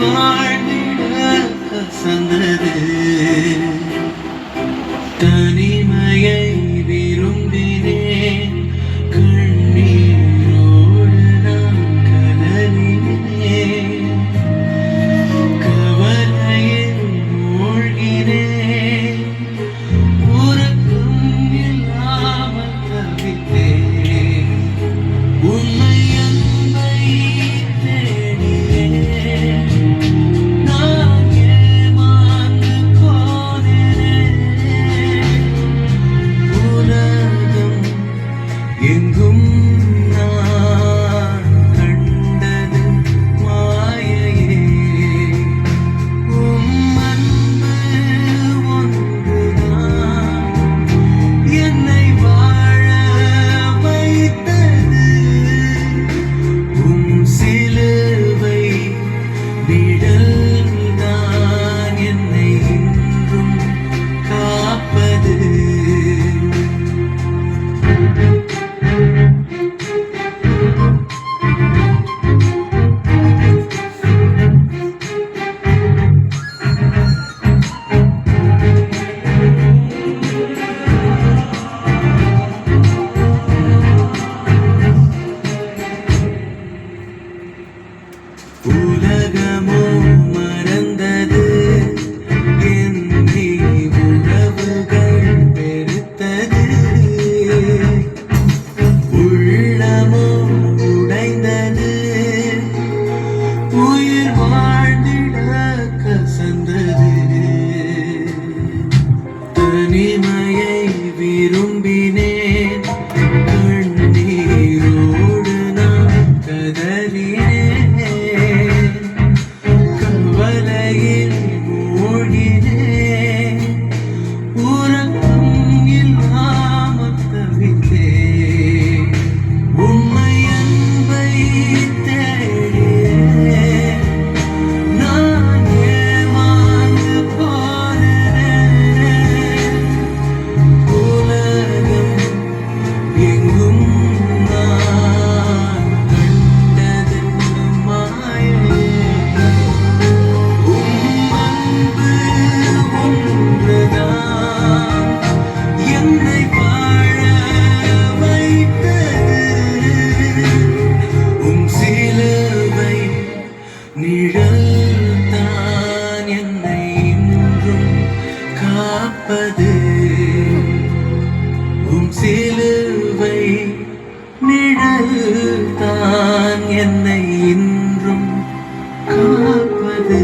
வாழ்விட கசந்தது. தனி மனது உம் சிலுவை நிழல் தான் என்னை இன்றும் காப்பது.